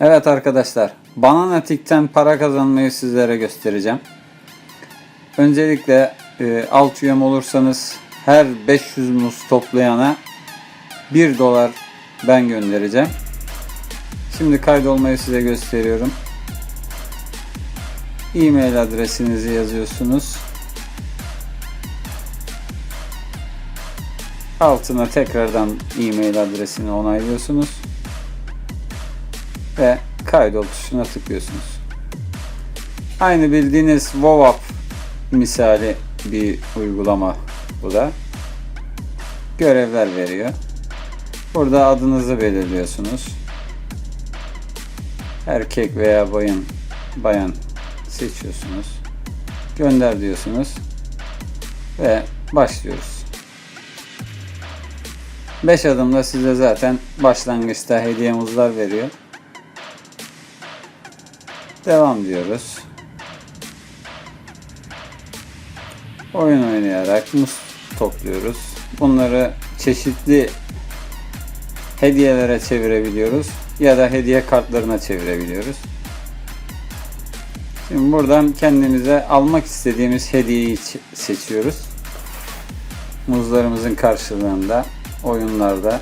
Evet arkadaşlar, Bananatik'ten para kazanmayı sizlere göstereceğim. Öncelikle e, alt üyem olursanız her 500 muz toplayana 1 dolar ben göndereceğim. Şimdi kaydolmayı size gösteriyorum. E-mail adresinizi yazıyorsunuz. Altına tekrardan e-mail adresini onaylıyorsunuz ve kaydol tuşuna tıklıyorsunuz. Aynı bildiğiniz WoWAP misali bir uygulama bu da. Görevler veriyor. Burada adınızı belirliyorsunuz. Erkek veya bayan bayan seçiyorsunuz. Gönder diyorsunuz. Ve başlıyoruz. 5 adımda size zaten başlangıçta hediye muzlar veriyor. Devam diyoruz. Oyun oynayarak muz topluyoruz. Bunları çeşitli hediyelere çevirebiliyoruz ya da hediye kartlarına çevirebiliyoruz. Şimdi buradan kendimize almak istediğimiz hediyeyi seçiyoruz. Muzlarımızın karşılığında oyunlarda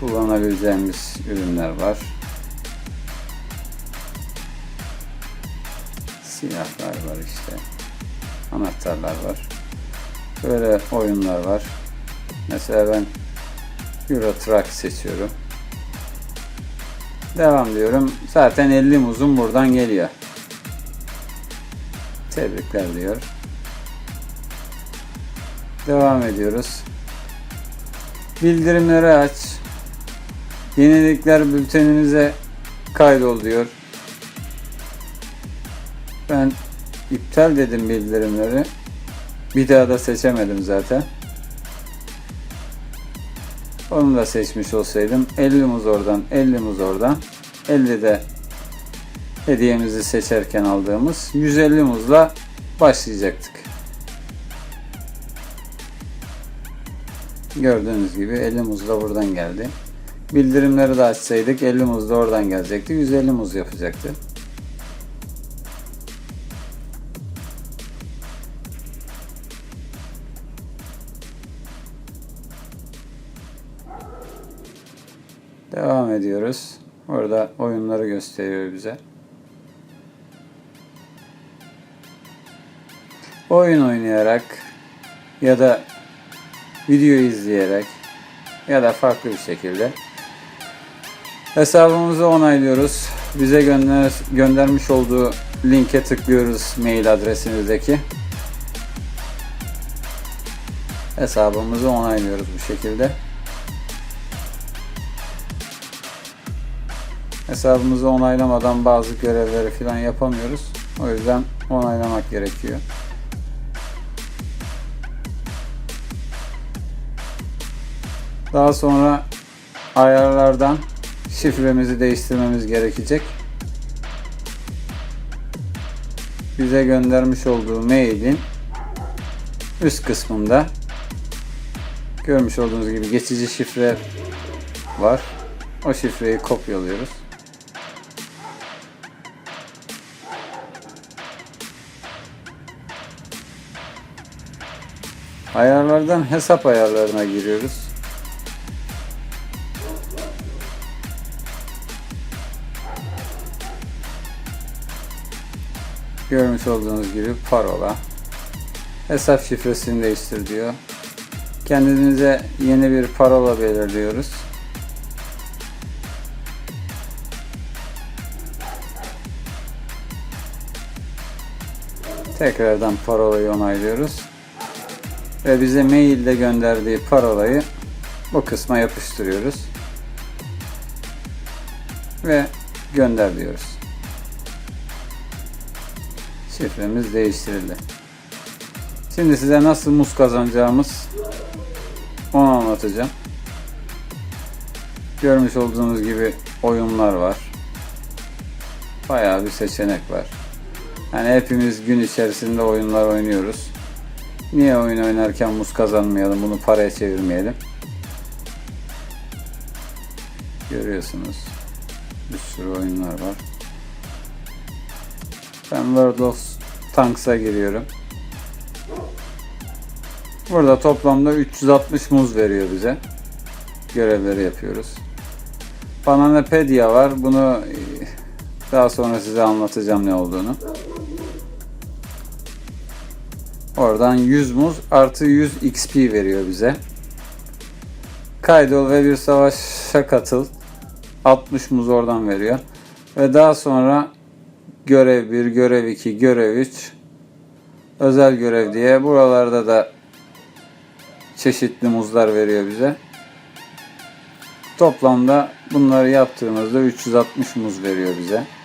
kullanabileceğimiz ürünler var. Silahlar var işte. Anahtarlar var. Böyle oyunlar var. Mesela ben Euro Truck seçiyorum. Devam diyorum. Zaten 50 muzum buradan geliyor. Tebrikler diyor. Devam ediyoruz. Bildirimleri aç. Yenilikler bülteninize kaydol diyor. Ben iptal dedim bildirimleri. Bir daha da seçemedim zaten. Onu da seçmiş olsaydım 50 muz oradan 50 muz oradan 50 de hediyemizi seçerken aldığımız 150 muzla başlayacaktık. Gördüğünüz gibi 50 muz da buradan geldi. Bildirimleri de açsaydık 50 muz da oradan gelecekti. 150 muz yapacaktı. Devam ediyoruz. Orada oyunları gösteriyor bize. Oyun oynayarak ya da video izleyerek ya da farklı bir şekilde hesabımızı onaylıyoruz. Bize gönder göndermiş olduğu linke tıklıyoruz mail adresimizdeki. Hesabımızı onaylıyoruz bu şekilde. Hesabımızı onaylamadan bazı görevleri falan yapamıyoruz. O yüzden onaylamak gerekiyor. Daha sonra ayarlardan şifremizi değiştirmemiz gerekecek. Bize göndermiş olduğu mailin üst kısmında görmüş olduğunuz gibi geçici şifre var. O şifreyi kopyalıyoruz. Ayarlardan hesap ayarlarına giriyoruz. Görmüş olduğunuz gibi parola. Hesap şifresini değiştir diyor. Kendinize yeni bir parola belirliyoruz. Tekrardan parolayı onaylıyoruz. Ve bize mailde gönderdiği parolayı bu kısma yapıştırıyoruz. Ve gönder diyoruz. Şifremiz değiştirildi. Şimdi size nasıl muz kazanacağımız onu anlatacağım. Görmüş olduğunuz gibi oyunlar var. Bayağı bir seçenek var. Yani hepimiz gün içerisinde oyunlar oynuyoruz. Niye oyun oynarken muz kazanmayalım, bunu paraya çevirmeyelim? Görüyorsunuz. Bir sürü oyunlar var. Ben World of Tanks'a giriyorum. Burada toplamda 360 muz veriyor bize. Görevleri yapıyoruz. Bananapedia var. Bunu daha sonra size anlatacağım ne olduğunu. Oradan 100 muz artı 100 XP veriyor bize. Kaydol ve bir savaşa katıl. 60 muz oradan veriyor. Ve daha sonra görev 1, görev 2, görev 3 özel görev diye buralarda da çeşitli muzlar veriyor bize. Toplamda bunları yaptığımızda 360 muz veriyor bize.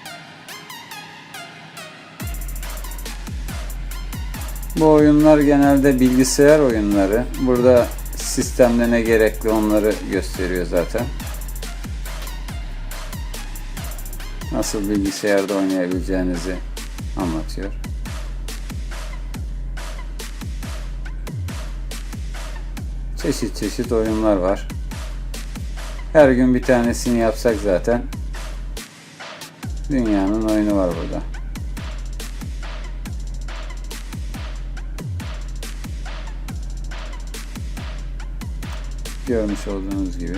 Bu oyunlar genelde bilgisayar oyunları. Burada sistemde ne gerekli onları gösteriyor zaten. Nasıl bilgisayarda oynayabileceğinizi anlatıyor. Çeşit çeşit oyunlar var. Her gün bir tanesini yapsak zaten dünyanın oyunu var burada. Görmüş olduğunuz gibi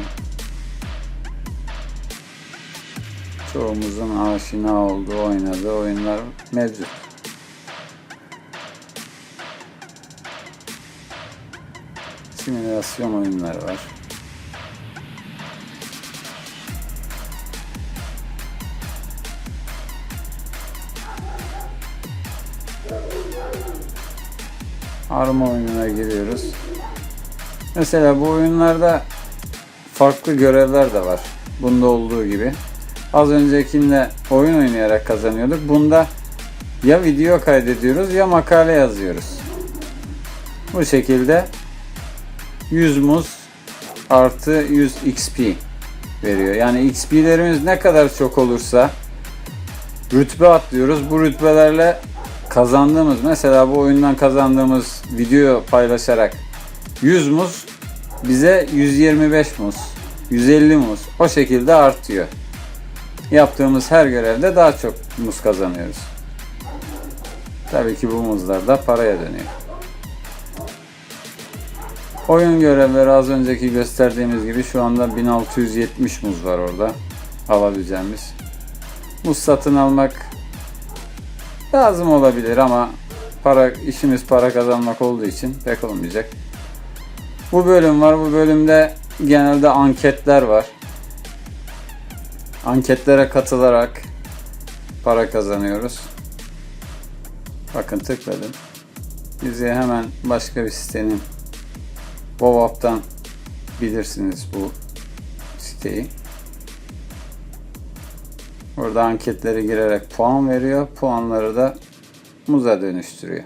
çoğumuzun aşina olduğu oynadığı oyunlar mevcut. Simülasyon oyunları var. Arma oyununa giriyoruz. Mesela bu oyunlarda farklı görevler de var. Bunda olduğu gibi. Az öncekinde oyun oynayarak kazanıyorduk. Bunda ya video kaydediyoruz ya makale yazıyoruz. Bu şekilde 100 muz artı 100 XP veriyor. Yani XP'lerimiz ne kadar çok olursa rütbe atlıyoruz. Bu rütbelerle kazandığımız mesela bu oyundan kazandığımız video paylaşarak 100 muz bize 125 muz, 150 muz o şekilde artıyor. Yaptığımız her görevde daha çok muz kazanıyoruz. Tabii ki bu muzlar da paraya dönüyor. Oyun görevleri az önceki gösterdiğimiz gibi şu anda 1670 muz var orada alabileceğimiz. Muz satın almak lazım olabilir ama para işimiz para kazanmak olduğu için pek olmayacak. Bu bölüm var. Bu bölümde genelde anketler var. Anketlere katılarak para kazanıyoruz. Bakın tıkladım. Bize hemen başka bir sitenin Bovap'tan bilirsiniz bu siteyi. Burada anketlere girerek puan veriyor. Puanları da muza dönüştürüyor.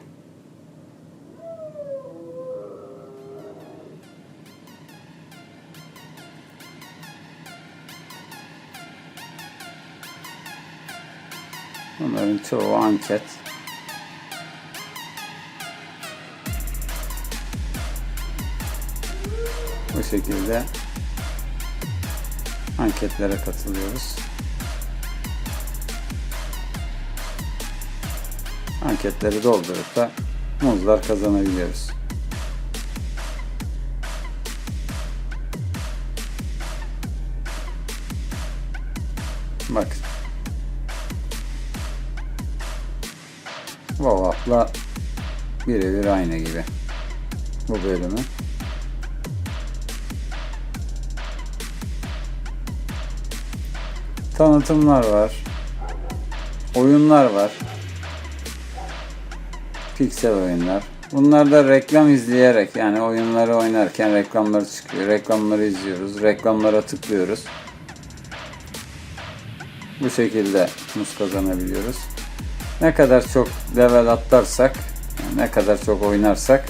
Bunların çoğu anket. Bu şekilde anketlere katılıyoruz. Anketleri doldurup da muzlar kazanabiliyoruz. Aynı gibi. Bu bölümü. Tanıtımlar var. Oyunlar var. Piksel oyunlar. Bunlar da reklam izleyerek yani oyunları oynarken reklamları çıkıyor. Reklamları izliyoruz. Reklamlara tıklıyoruz. Bu şekilde muz kazanabiliyoruz. Ne kadar çok level atlarsak, ne kadar çok oynarsak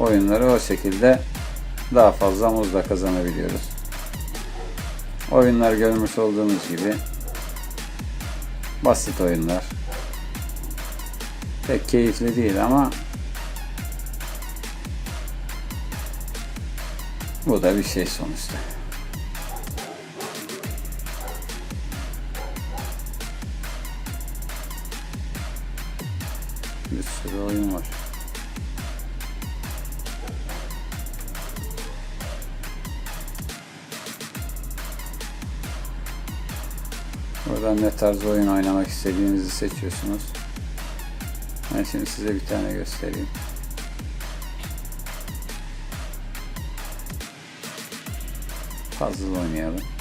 oyunları o şekilde daha fazla muzla kazanabiliyoruz. Oyunlar görmüş olduğunuz gibi basit oyunlar. Pek keyifli değil ama bu da bir şey sonuçta. Bir sürü oyun var. Buradan ne tarz oyun oynamak istediğinizi seçiyorsunuz. Ben şimdi size bir tane göstereyim. Puzzle oynayalım.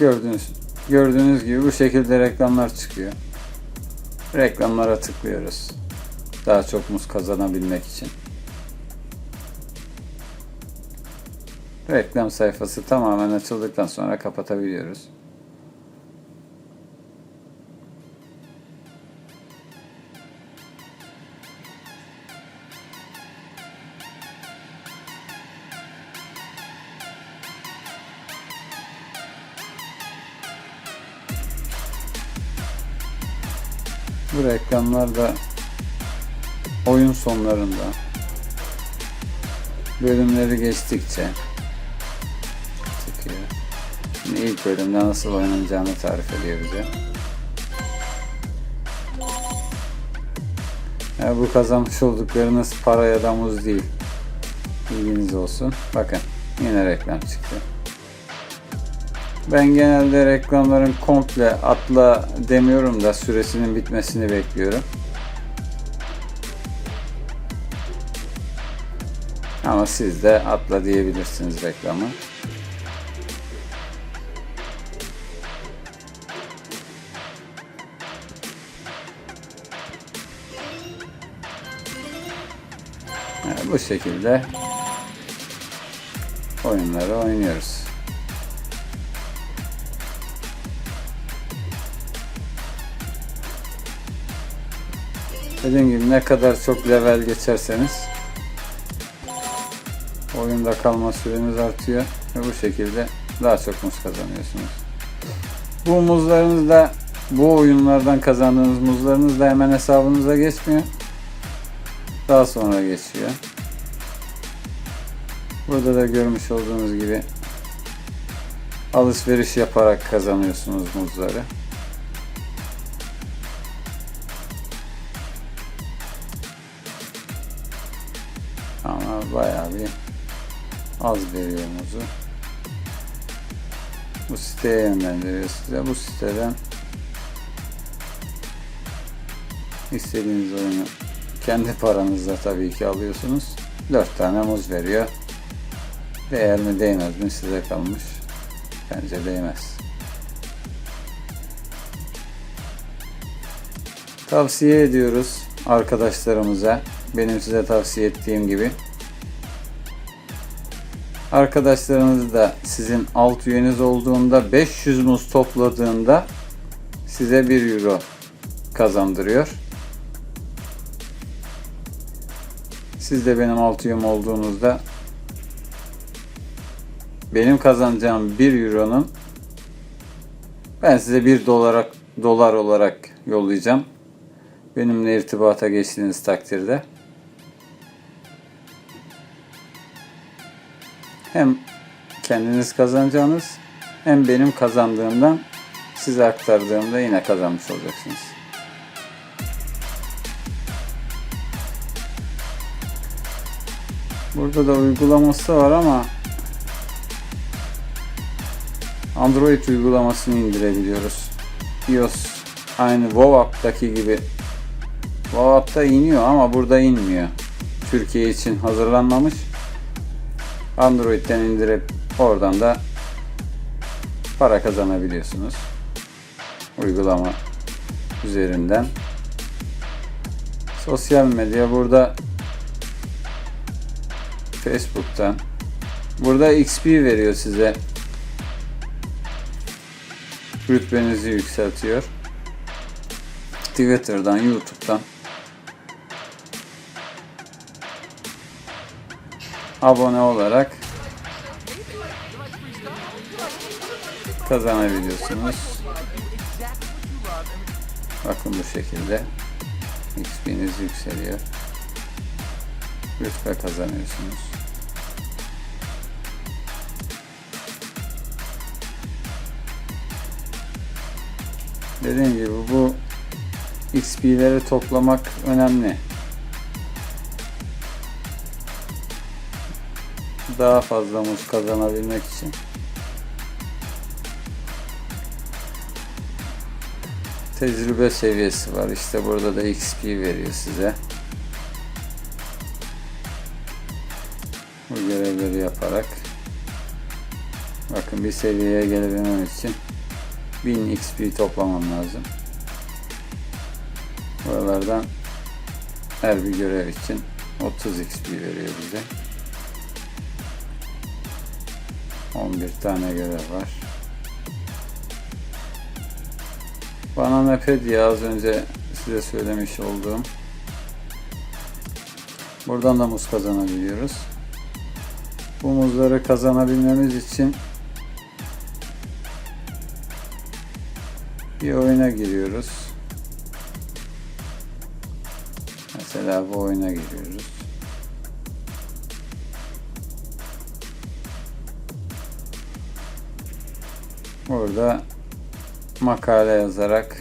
Gördüğünüz gördüğünüz gibi bu şekilde reklamlar çıkıyor. Reklamlara tıklıyoruz. Daha çok muz kazanabilmek için. Reklam sayfası tamamen açıldıktan sonra kapatabiliyoruz. Reklamlar da oyun sonlarında bölümleri geçtikçe çıkıyor. Şimdi ilk bölümde nasıl oynanacağını tarif ediyor bize. Yani bu kazanmış olduklarınız para ya da muz değil. Bilginiz olsun. Bakın yine reklam çıktı. Ben genelde reklamların komple atla demiyorum da süresinin bitmesini bekliyorum. Ama siz de atla diyebilirsiniz reklamı. Yani bu şekilde oyunları oynuyoruz. Dediğim gibi ne kadar çok level geçerseniz oyunda kalma süreniz artıyor ve bu şekilde daha çok muz kazanıyorsunuz. Bu muzlarınız da bu oyunlardan kazandığınız muzlarınız da hemen hesabınıza geçmiyor. Daha sonra geçiyor. Burada da görmüş olduğunuz gibi alışveriş yaparak kazanıyorsunuz muzları. Az veriyor muzu. Bu siteye yönlendiriyor size. Bu siteden istediğiniz oyunu kendi paranızla tabii ki alıyorsunuz. 4 tane muz veriyor. Değer mi değmez mi size kalmış. Bence değmez. Tavsiye ediyoruz arkadaşlarımıza. Benim size tavsiye ettiğim gibi. Arkadaşlarınız da sizin alt üyeniz olduğunda 500 muz topladığında size 1 euro kazandırıyor. Siz de benim alt üyem olduğunuzda benim kazanacağım 1 euronun ben size 1 dolar, dolar olarak yollayacağım. Benimle irtibata geçtiğiniz takdirde. Hem kendiniz kazanacağınız hem benim kazandığımdan size aktardığımda yine kazanmış olacaksınız. Burada da uygulaması var ama Android uygulamasını indirebiliyoruz. iOS aynı WoW gibi WoW iniyor ama burada inmiyor. Türkiye için hazırlanmamış. Android'den indirip oradan da para kazanabiliyorsunuz. Uygulama üzerinden. Sosyal medya burada Facebook'tan. Burada XP veriyor size. Rütbenizi yükseltiyor. Twitter'dan, YouTube'dan. abone olarak kazanabiliyorsunuz. Bakın bu şekilde XP'niz yükseliyor. Rütbe kazanıyorsunuz. Dediğim gibi bu XP'leri toplamak önemli. Daha fazla muz kazanabilmek için. Tecrübe seviyesi var. İşte burada da XP veriyor size. Bu görevleri yaparak bakın bir seviyeye gelebilmem için 1000 XP toplamam lazım. Buralardan her bir görev için 30 XP veriyor bize. 11 tane görev var. Banana Ped diye az önce size söylemiş olduğum. Buradan da muz kazanabiliyoruz. Bu muzları kazanabilmemiz için bir oyuna giriyoruz. Mesela bu oyuna giriyoruz. Burada makale yazarak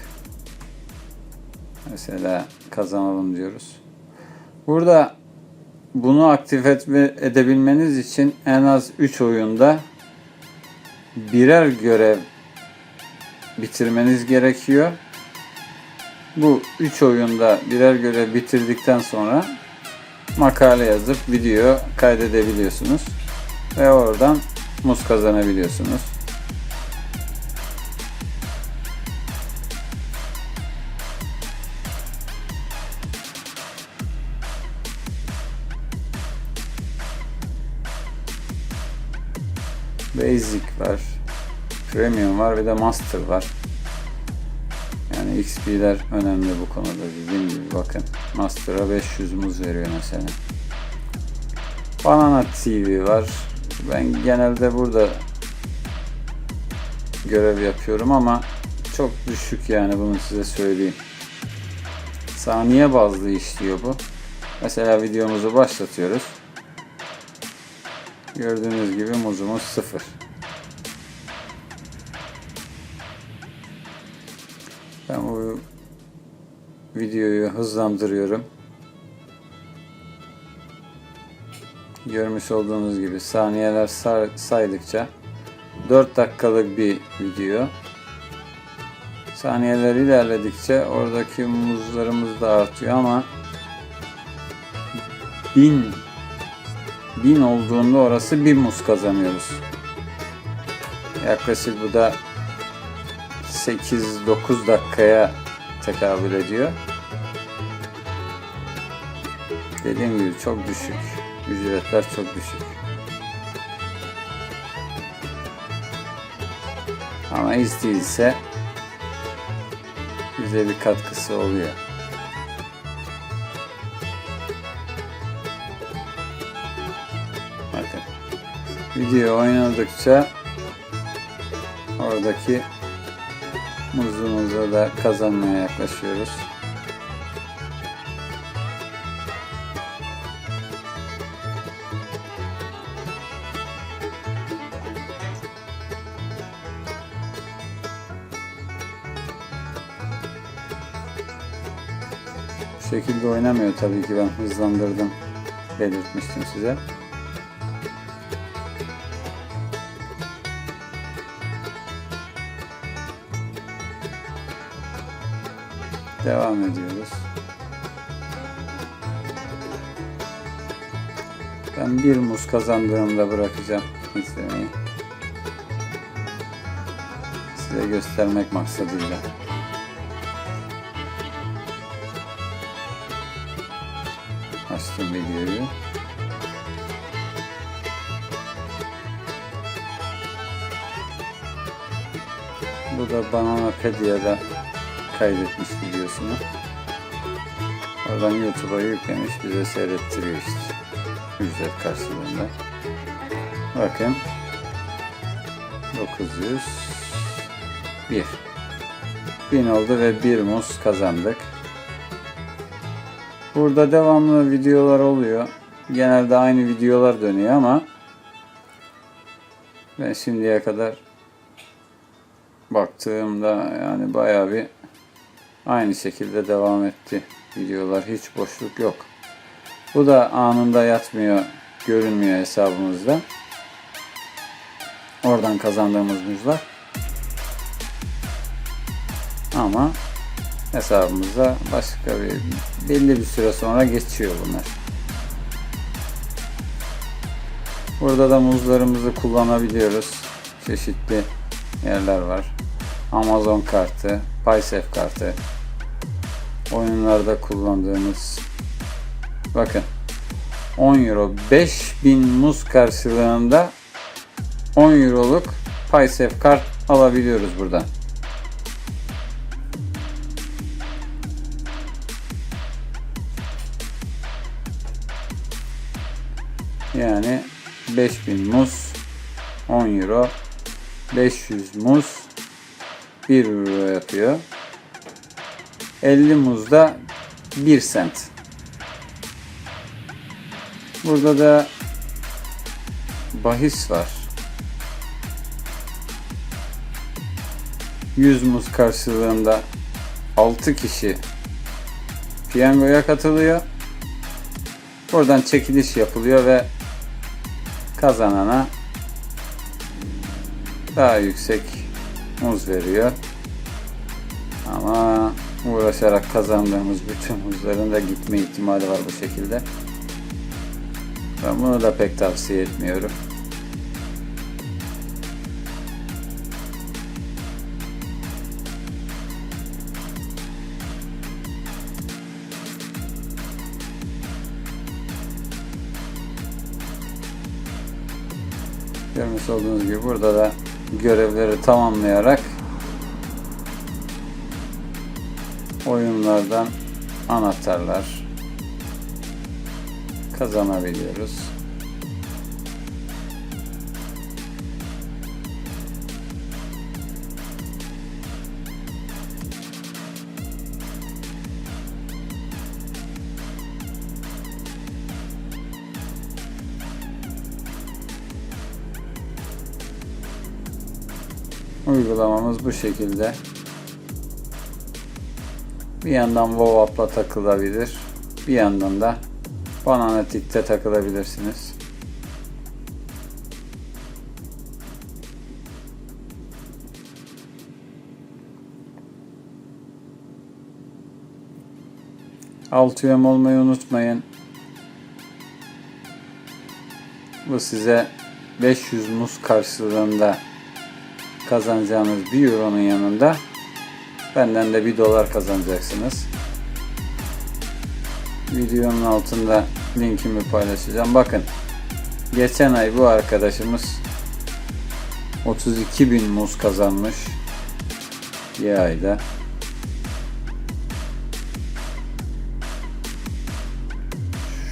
mesela kazanalım diyoruz. Burada bunu aktif etme, edebilmeniz için en az 3 oyunda birer görev bitirmeniz gerekiyor. Bu 3 oyunda birer görev bitirdikten sonra makale yazıp video kaydedebiliyorsunuz ve oradan muz kazanabiliyorsunuz. Basic var. Premium var ve de Master var. Yani XP'ler önemli bu konuda dediğim gibi bakın. Master'a 500 muz veriyor mesela. Banana TV var. Ben genelde burada görev yapıyorum ama çok düşük yani bunu size söyleyeyim. Saniye bazlı işliyor bu. Mesela videomuzu başlatıyoruz. Gördüğünüz gibi muzumuz sıfır. Ben bu videoyu hızlandırıyorum. Görmüş olduğunuz gibi saniyeler say- saydıkça 4 dakikalık bir video. Saniyeler ilerledikçe oradaki muzlarımız da artıyor ama 1000 1000 olduğunda orası bir muz kazanıyoruz. Yaklaşık bu da 8-9 dakikaya tekabül ediyor. Dediğim gibi çok düşük. Ücretler çok düşük. Ama iz değilse bize bir katkısı oluyor. Video oynadıkça oradaki muzumuzu da kazanmaya yaklaşıyoruz. Şekilde oynamıyor tabii ki ben hızlandırdım belirtmiştim size. Devam ediyoruz. Ben bir muz kazandığımda bırakacağım izlemeyi. Size göstermek maksadıyla. Açtım videoyu. Bu da Banana Pedia'da kaydetmiş videosunu. Oradan YouTube'a yüklemiş bize seyrettiriyor işte. Ücret karşılığında. Bakın 900 1. 1000 oldu ve bir muz kazandık. Burada devamlı videolar oluyor. Genelde aynı videolar dönüyor ama ben şimdiye kadar baktığımda yani bayağı bir aynı şekilde devam etti videolar. Hiç boşluk yok. Bu da anında yatmıyor, görünmüyor hesabımızda. Oradan kazandığımız muzlar. Ama hesabımıza başka bir belli bir süre sonra geçiyor bunlar. Burada da muzlarımızı kullanabiliyoruz. Çeşitli yerler var. Amazon kartı, Paysaf kartı. Oyunlarda kullandığımız bakın 10 euro 5000 muz karşılığında 10 euroluk Paysaf kart alabiliyoruz buradan. Yani 5000 muz 10 euro 500 muz 1 euro yapıyor. 50 muz da 1 sent. Burada da bahis var. 100 muz karşılığında 6 kişi piyangoya katılıyor. Buradan çekiliş yapılıyor ve kazanana daha yüksek muz veriyor. Ama uğraşarak kazandığımız bütün muzların da gitme ihtimali var bu şekilde. Ben bunu da pek tavsiye etmiyorum. Görmüş olduğunuz gibi burada da görevleri tamamlayarak oyunlardan anahtarlar kazanabiliyoruz. Uygulamamız bu şekilde. Bir yandan WoW App'la takılabilir. Bir yandan da Bananatik'te takılabilirsiniz. Alt üyem olmayı unutmayın. Bu size 500 muz karşılığında kazanacağınız 1 euronun yanında benden de 1 dolar kazanacaksınız. Videonun altında linkimi paylaşacağım. Bakın geçen ay bu arkadaşımız 32 bin muz kazanmış bir ayda.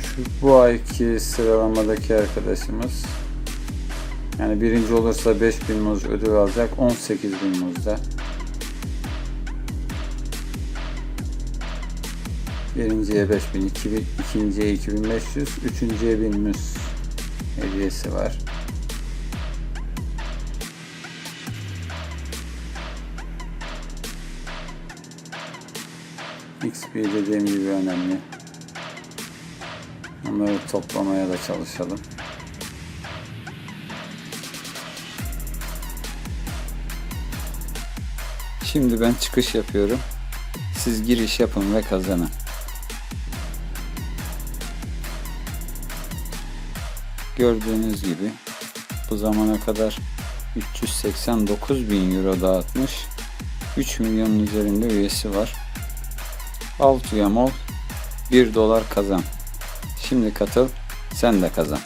Şu, bu ayki sıralamadaki arkadaşımız yani birinci olursa 5000 muz ödül alacak 18 bin muzda. Birinciye 5000, iki- ikinciye 2500, üçüncüye 1000 muz hediyesi var. XP dediğim gibi önemli. Onları toplamaya da çalışalım. Şimdi ben çıkış yapıyorum. Siz giriş yapın ve kazanın. Gördüğünüz gibi bu zamana kadar 389 bin euro dağıtmış. 3 milyonun üzerinde üyesi var. Alt üyem ol. 1 dolar kazan. Şimdi katıl sen de kazan.